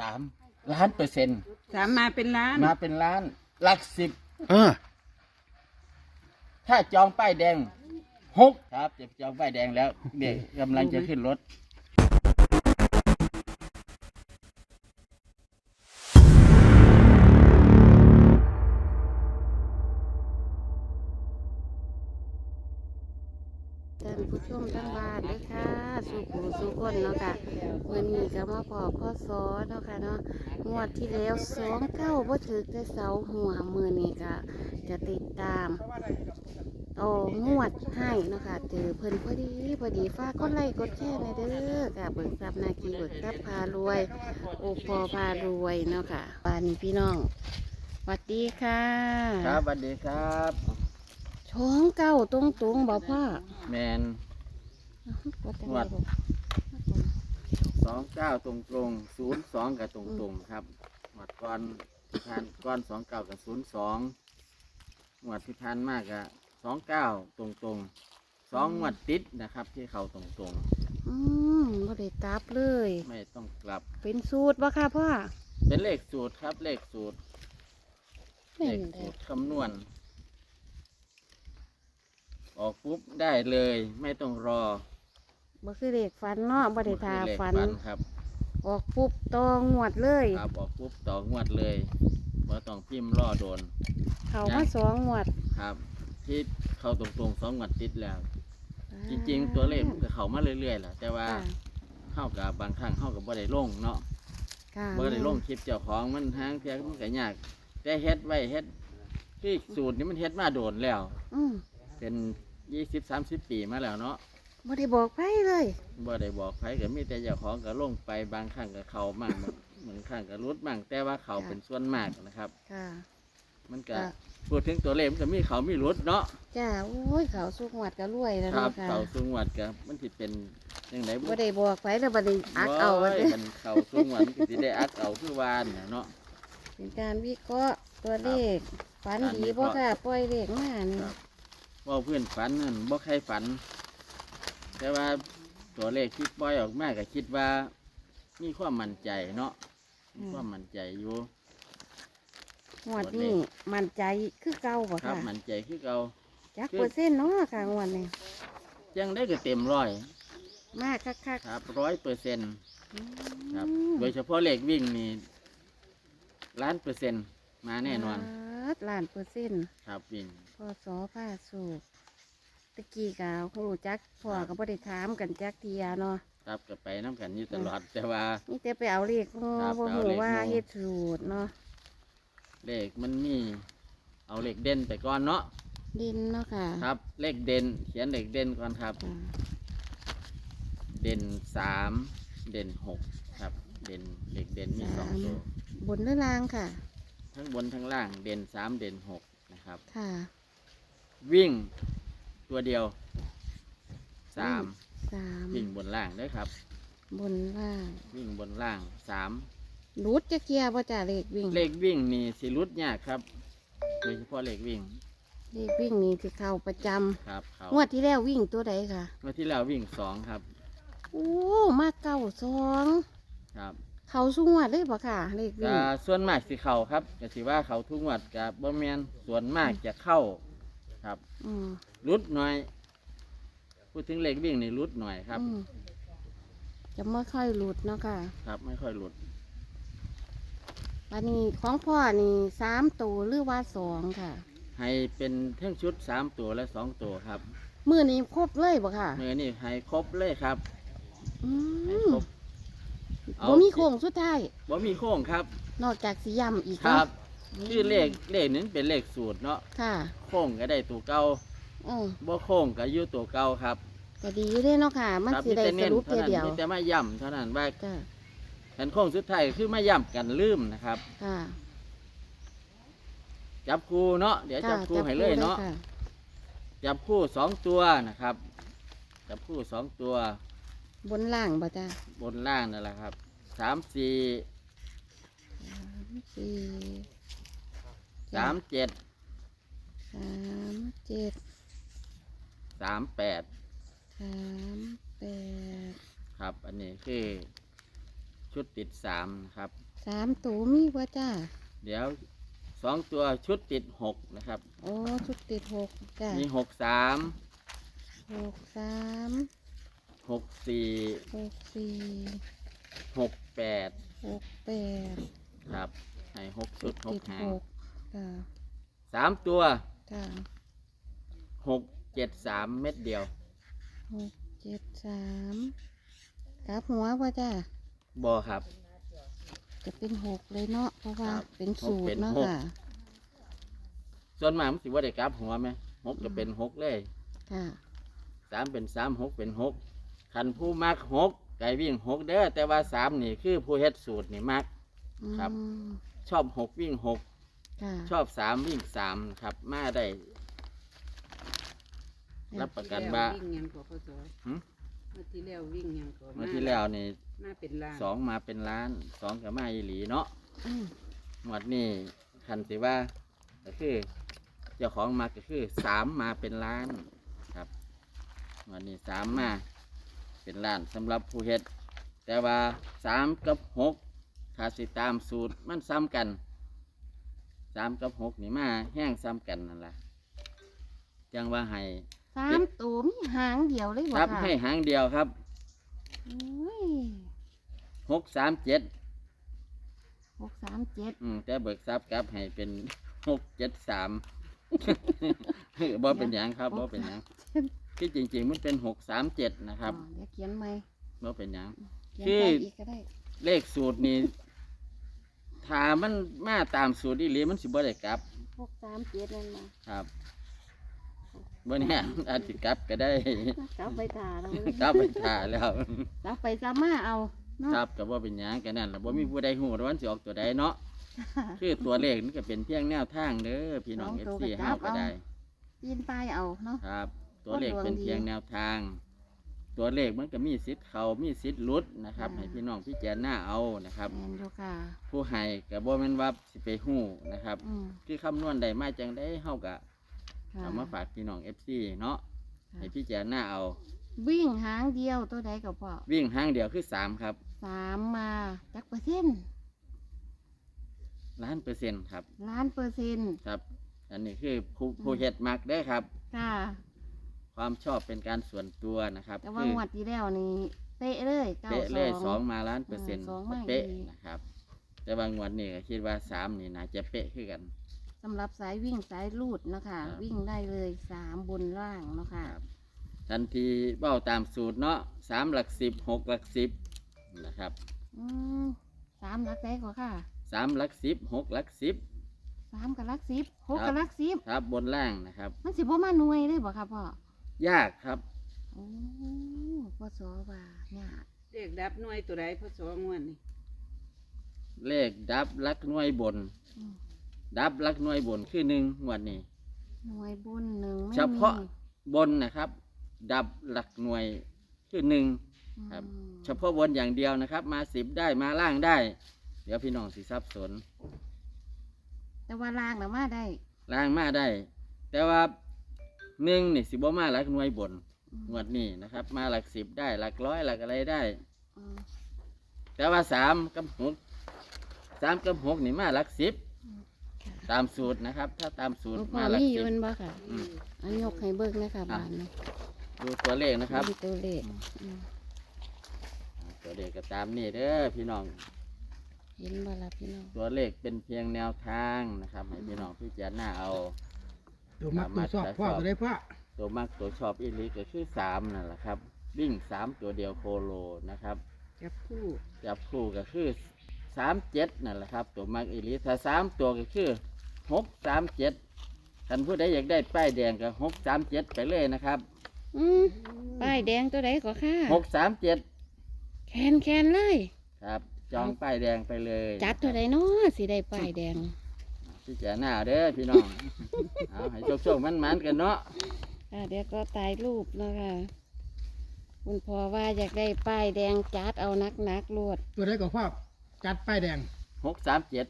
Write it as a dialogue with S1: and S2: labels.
S1: สามล้านเปอร์เซ็นต์
S2: สามมาเป็นล้าน
S1: มาเป็นล้านหลักสิบ
S3: เออ
S1: ถ้าจองป้ายแดงหกครับจะจองป้ายแดงแล้วเด็กกำลังจะขึ้นรถ
S4: ท่านผู้ชมทั้งบ้านด้วยค่ะสุขูสุข คนเนาะค่ะเมื่อนี้ก็มาพอพ่อซอเนาะค่ะเนาะงวดที่แล้วสองเก้าบ่ถือแต่เสาหัวมือนี้ก็จะติดตามโอ้งวดให้เนาะค่ะเจอเพิ่นพอดีพอดีฝากกดไลค์กดแชร์ในอยเด้อค่ะเบิกทรัพย์นาคีเบิกทรัพย์พารวย โอปอพารวยเนาะค่ะบ้านนี้พี่น้องสวัสดีค่ะ
S1: ครับสวัสดีครับ
S4: ช้องเก้าตรงตรงๆบ่พ่อ
S1: แมน
S4: กดจัง
S1: ง
S4: เล
S1: วด
S4: ยลูก
S1: สองเก้าตรงตรงศูนย์สองกับตรงตรงๆครับหมวดก้อนที่ผ่านก้อนสองเก้ากับศูนย์สองหมวดที่ผ่านมากกับสองเก้าตรงตรงๆสองหมวดติดนะครับ ที่เขาตรงตรง
S4: อืมบ่ได้กลับเลย
S1: ๆไม่ต้องกลับ
S4: เป็นสูตรบ่ค่ะพ่อ
S1: เป็นเลขสูตรครับ เลขสูตร เล
S4: แม่
S1: ข
S4: น
S1: สู
S4: เด้อ
S1: ตรคำนวณ ออกปุ๊บได้เลย ไม่ต้องรอ
S4: บ่คือเด็กฝันเนาะบ่ได้ทา
S1: เลข
S4: ฝัน
S1: ครับ
S4: ออกปุ๊บตองวดเลย
S1: ครับออกปุ๊บต่องวดเลยว่าต้องพิมพ์รอโดน
S4: เขามาสองงวด
S1: ครับ ที่เข้าตรงๆสองงวดติดแล้ว จริง ๆ ตัวเลขมันก็เข้ามาเรื่อยๆแหละแต่ว่า
S4: ค่ะ
S1: เข้ากับบางครั้งเข้ากับบ่ได้ลงเนาะ
S4: ค่ะ
S1: บ่ได้ลงคลิปเจ้าของมันทางเทียมันก็ยากแต่เฮ็ดไว้เฮ็ดที่สูตรนี้มันเฮ็ดมาโดนแล้ว
S4: อืม
S1: เป็นยี่สิบสามสิบปีมาแล้วเนาะ
S4: บ่ได้บอกไผเลย
S1: บ่ได้บอกใครก็มีแต่เจ้าของก็ลงไปบางครั้งก็เขามั่งบางเหมือนครั้งก็รุดมั่งแต่ว่าเขาเป็นส่วนมากนะครับ
S4: ค่ะ
S1: มันก็
S4: ค่ะ
S1: พูดถึงตัวเลขมันก็มีเขามีรุดเนาะ
S4: จ้าโอ้ยเขาสุกงวดก็รวยแล้ว
S1: ครั
S4: เนาะ
S1: บ
S4: ค่ะ
S1: เขาสูงวัดก็มันสิเป็นยังไง
S4: บ่ได้บอกไผแล้วบ่ได้อักเอา
S1: ไว้
S4: ว่าเด้อ
S1: มันเขาสูงวัดมันก็สิได้อักเอาคือวานน่ะเนาะ
S4: เป็นการวิเคราะห์ตัวเลขฝัน
S1: การ
S4: ดี
S1: วิเค
S4: บ่
S1: ราะห์
S4: ค่ะปล่อยเลขมานี่
S1: ครับ ว่าเพื่อนฝันนั่นบ่ใครฝัน แต่ว่าตัวเลขที่ปล่อยออกมาก็คิดว่า มีความมั่นใจเนาะมีความมั่นใจอยู่
S4: งวดนี้มั่นใจคือเก่าบ่
S1: ครับ
S4: ค่ะ
S1: มั่นใจคือเก่า
S4: จักเปอร์เซ็นต์เนาะค่ะงวดนี้
S1: ยังได้ก็เต็มร้อย
S4: มากคัก
S1: ครับร้อยเปอร์เซ็นต์
S4: ๆอืม
S1: ครับโดยเฉพาะเลขวิ่งนี่ล้านเปอร์เซ็นต์มาแน่นอน
S4: บล้านเปอร์เซ็นต์
S1: ครับวิ่ง
S4: พอสอผ้าสูบตะกี้กาวหูจักพ่อก็บ่ได้ถามกันจักเทียเนาะ
S1: ครับก็ไปน้ำกันอยู่ตลอดแต่ว่า
S4: นี่แต่ไปเอาเลขงู
S1: ครับ
S4: บ่
S1: ไปเอา
S4: หู
S1: เลข
S4: ว่า
S1: งู
S4: เฮ็ดสูตรเนาะ
S1: เลขมันมี เอาเลขเด่นไปก่อนเนาะ
S4: ดินเนาะค่ะ
S1: ครับ เลขเด่นเขียนเลขเด่นก่อนครับ
S4: ค่ะ
S1: เด่นสามเด่นหกครับ เด่นเลขเด่นมีสองตัว
S4: บนหรือล่างค่ะ
S1: ทั้งบนทั้งล่างเด่นสามเด่นหกนะครับ
S4: ค่ะ
S1: วิ่ง ตัวเดียวสาม
S4: สาม
S1: วิ่งบนล่างเด้วยครับ
S4: บนล่าง
S1: วิ่งบนล่างสาม
S4: รูดจะเกียร์บ่จ่าเลขวิ่ง
S1: เลขวิ่งนี่สิรุดยากครับโดยเฉพาะเลขวิ่ง
S4: เลขวิ่งนี่ที่เข้าประจำ
S1: ครับเขา
S4: งวดที่แล้ววิ่งตัวใดค่ะ
S1: เมื่อที่แล้ววิ่งสองครับ
S4: โอ้มาเก้าสอง
S1: ครับ
S4: เขาสูงวดเลยบ่ค่ะ เลขวิ่
S1: ก็
S4: ง
S1: ส่วนมากสิเขาครับก็สิว่าเขาทุกงวัดกับบ่แมนส่วนมากจะเข้าครับ
S4: อืม
S1: รุดหน่อย พูดถึงเลขวิ่งนี่รุดหน่อยครับ
S4: อืมจะไม่ค่อยหลุดเนาะค่ะ
S1: ครับ ไม่ค่อยหลุด
S4: วันนี้ของพ่อนี่สามตัวหรือว่าสองค่ะ
S1: ให้เป็นเท่งชุดสามตัวและสองตัวครับ
S4: มือนี้ครบเลยบ่ค่ะ
S1: เมื่อนี่ให้ครบเลยครับ
S4: อื
S1: ให้
S4: ม
S1: ครบ เอา
S4: บ่มีโค้งสุดท้าย
S1: บ่มีโค้งครับ
S4: นอกจากสีย่ำอีก
S1: ครับ
S4: เนาะ
S1: คือเลขเลขนั้นเป็นเลขสูตรเนาะ
S4: ค่ะ
S1: โค้งก็ได้ตัวเก่า
S4: เออ
S1: บ่โค้งก็อยู่ตัวเก่าครับ
S4: ก็ดีอยู่เด้เนาะค่ะ มัน
S1: ครับ
S4: สิได้
S1: แต่
S4: ส
S1: เน้น
S4: รุป
S1: เท่า
S4: เดียว
S1: นั้น
S4: เดียว
S1: มีแต่มาย่ำเท่านั้นว่า
S4: จ้ะ
S1: ขันโค้งสุดท้ายคือมาย่ำกันลืมนะครับ
S4: ค่ะ
S1: จับคู่เนาะเดี๋ยวจับคู่ให้เลยเนาะ
S4: ค่
S1: จับคู่สองตัวนะครับ จับคู่สองตัว
S4: บนล่างบ่จ้ะ
S1: บนล่างนั่นแหละครับสามสี่
S4: สี่
S1: สามเจ็ด
S4: สามเจ็ด
S1: สามแปด
S4: สามแปด
S1: ครับ อันนี้คือชุดติดสามนะครับ
S4: สามตัวมีว่าจ้า
S1: เดี๋ยวสองตัวชุดติดหกนะครับ
S4: โอ้ชุดติดหกจ้า
S1: มีหกสาม
S4: หกสาม
S1: หกสี่
S4: หกสี่
S1: หกแปด
S4: หกแปด
S1: ครับให้หกชุดห
S4: ติ
S1: ก
S4: ด
S1: หา
S4: ห
S1: ง
S4: กจ้า
S1: สามตัว
S4: จ้า
S1: หก เจ็ดสามเม็ดเดียว
S4: หกเจ็ดสามกลับหัวว่าจ้า
S1: บอครับ
S4: จะเป็นหกเลยเนาะเพราะว่า
S1: ครับ
S4: เป็นสูต
S1: เป็
S4: ร
S1: น
S4: เนาะ
S1: หก
S4: ค่ะ
S1: ส่วนมากมันสิว่าได้กลับหัวไหมหกก็เป็นหกเลย
S4: ค่ะ
S1: สามเป็นสามหกเป็นหกคันผู้มักหกไก่วิ่งหกเด้อแต่ว่าสามนี่คือผู้เฮ็ดสูตรนี่มัก ครับ
S4: อืม
S1: ชอบหกวิ่งหก
S4: ค่ะ
S1: ชอบสามวิ่งสามครับมาได้ รับประกันว่า
S2: วิ่งยังก็พอสอ
S1: หึ
S2: เมื่อที่แล้ววิ่งยังก็
S1: เมื่อที่แล้วนี่
S2: มาเป็นล้าน
S1: สองมาเป็นล้านสองกับมาอีหลีเนาะ
S4: อืม
S1: หมวดนี่คันสิว่าก็คือ เจ้าของมาก็คือสามมาเป็นล้านครับหมวดนี้สามมาเป็นล้านสำหรับผู้เฮ็ด แต่ว่าสามกับหกถ้าสิตามสูตรมันซ้ำกันสามกับหกนี่มาแห้งซ้ำกันนั่นแหละจังว่าให้
S4: สามตัวมีหางเดียวเลยบ่
S1: ครับ
S4: ค่ะ
S1: ให้หางเดียวครับ
S4: โอ้ย
S1: หกสามเจ็ด
S4: หกสามเจ็ด
S1: อืมแต่เบิกทรัพย์ครับให้เป็นหกเจ็ดสามบ่เป็นหยังครับบ่เป็นหยังที่จริง ๆ มันเป็นหกสามเจ็ดนะครับ
S4: อ๋อเดี๋ยวเขียนไหม
S1: บ่เป็นหยัง
S4: เขียน
S1: คือ
S4: ไปอีกก็ได้
S1: เลขสูตรนี้ถ้ามันมาตามสูตรอีหลีมันสิบ่ได้กลับ
S4: หกสามเจ็ดนั่นมา
S1: ครับ บ่แน่อาจสิกลับก็ได้
S4: กลับไปตาแล้ว
S1: กลับไปถ่าแล้ว
S4: กลับไปซามาเอาเนาะ
S1: ครับก็บ่เป็นหยังกันนั่นล่ะบ่มีผู้ใดฮู้ว่ามันสิออกตัวใดเนาะคือตัวเลขนี่ก็เป็นเพียงแนวทางเด้อพี่น้อง FC เฮาก็ได้
S4: ปีนป้ายเอาเนาะ
S1: ครับ ตัวเลข
S4: คนดวง
S1: เป็น
S4: ดี
S1: เพียงแนวทาง ตัวเลขมันก็มีสิทธิ์เขามีสิทธิ์หลุดนะครับ
S4: อ่า
S1: ให้พี่น้องพี่แจารณาเอานะครับ
S4: แมนดูค่ะ
S1: ผู้ให้ก็บ่แม่นว่าสิไปฮู้นะครับ
S4: อืม
S1: คือคำนวณได้มาจังได้เฮาก็
S4: ค่ะ
S1: เอามาฝากพี่น้อง FC เนาะ
S4: ค่ะ
S1: ให้พี่แจารณาเอา
S4: วิ่งหางเดียวตัวใดก็พอ
S1: วิ่งห้างเดียวคือสามครับ
S4: สามมาจักเปอร์เซ็นต์
S1: ล้านเปอร์เซ็นต์ครับ
S4: ล้านเปอร์เซ็นต์
S1: ครับ อันนี้คือผู้ผู้เฮ็ดมักได้อครับ
S4: ค่ะ
S1: ความชอบเป็นการส่วนตัวนะครับ
S4: แต่ว่า
S1: คื
S4: งวดที่แล้วนี่เป๊ะเลยเก้า
S1: เป๊ะ
S4: ส
S1: เลย
S4: อง
S1: สองมาล้านเปอร์เซ็นต์
S4: สองมา
S1: เป๊ะ
S4: อีก
S1: นะครับ แต่บางวันนี่ก็คิดว่าสามนี่น่าจะเป๊ะขึ้นกัน
S4: สำหรับสายวิ่งสายลูดเนาะคะ
S1: ครับ
S4: วิ่งได้เลยสามบนล่างเนาะค่ะ
S1: ครับทันทีเบ้าตามสูตรเนาะสามหลักสิบหกหลักสิบนะครับ
S4: อืมสามหลักได้กว่าค่ะ
S1: สามหลักสิบหกหลักสิบ
S4: สามกับหลักสิบหก
S1: ครับ
S4: กับหลักสิบ
S1: ครับบนล่างนะครับ
S4: มันสิบ่มาหน่วยเลยบ่ครับพ่อยา
S1: กครับ
S4: โอ้พ่อสอว่าเนี่ยาก
S2: เด็กดับหน่วยตัวใดพอสองวนนี่
S1: เลขดับหลักหน่วยบน
S4: อืม
S1: ดับหลักหน่วยบนคือหนึ่งงวันนี้
S4: หน่วยบนหนึ่งไม่มี
S1: เฉพาะ บนนะครับ ดับหลักหน่วยคือหนึ่ง ครับ
S4: อืม
S1: เฉพาะบนอย่างเดียวนะครับ มาสิบได้มาล่างได้ เดี๋ยวพี่น้องสิสับสน
S4: แต่ว่าล่างน่ะมาได้
S1: ล่างมาได้ แต่ว่าหนึ่งนี่สิบ่มาหลักหน่วยบน
S4: อืม
S1: งวดนี้นะครับ มาหลักสิบได้หลักร้อยหลักอะไรได้
S4: อืม
S1: แต่ว่าสามกับหกสามกับหกนี่มาหลักสิบ
S4: ค่ะ
S1: ตามสูตรนะครับ ถ้าตามสูตร
S4: หลวงพ่อ
S1: มาหลัก
S4: มีอ
S1: สิ
S4: ยื
S1: บ
S4: นบ่ค่ะ
S1: อืม
S4: อันยกให้เบิกนะคะ
S1: อะ
S4: บานนี้
S1: ดูตัวเลขนะครับ
S4: มีตัวเลขอืม
S1: ตัวเลขก็ตามนี่เด้อพี่น้อง
S4: เห็นบ่ล่ะพี่น้อง
S1: ตัวเลขเป็นเพียงแนวทางนะครับ ให้พี่น้องพิจารณาเอา
S3: ตัวมักตัวชอบพ่อตัวได้พ่อ
S1: ตัวมากตัวชอบอีหลีก็คือสามนั่นแหละครับ วิ่งสามตัวเดียวโคโลนะครับ
S2: จับคู่
S1: จับคู่ก็คือสามเจ็ดนั่นแหละครับ ตัวมากอีหลีถ้าสามตัวก็คือ หกสามเจ็ดท่านผู้ใดอยากได้ป้ายแดงก็หกสามเจ็ดไปเลยนะครับ
S4: อืมป้ายแดงตัวใดก็ค่ะ
S1: หกสามเจ็ด
S4: แคนแคนเลย
S1: ครับ จองป้ายแดงไปเลย
S4: จัดตัวใดเนาะสิได้ป้ายแดง
S1: พิจารณาเด้อพี่น้องเอาให้โชคๆมันๆกันเนาะ
S4: อะเดี๋ยวก็ตายรูปเนาะค่ะคุณพ่อว่าอยากได้ป้ายแดงจัดเอานักนักๆรวด
S3: ตัวได้ก็พ่อจัดป้ายแดง
S1: หกสามเจ็ด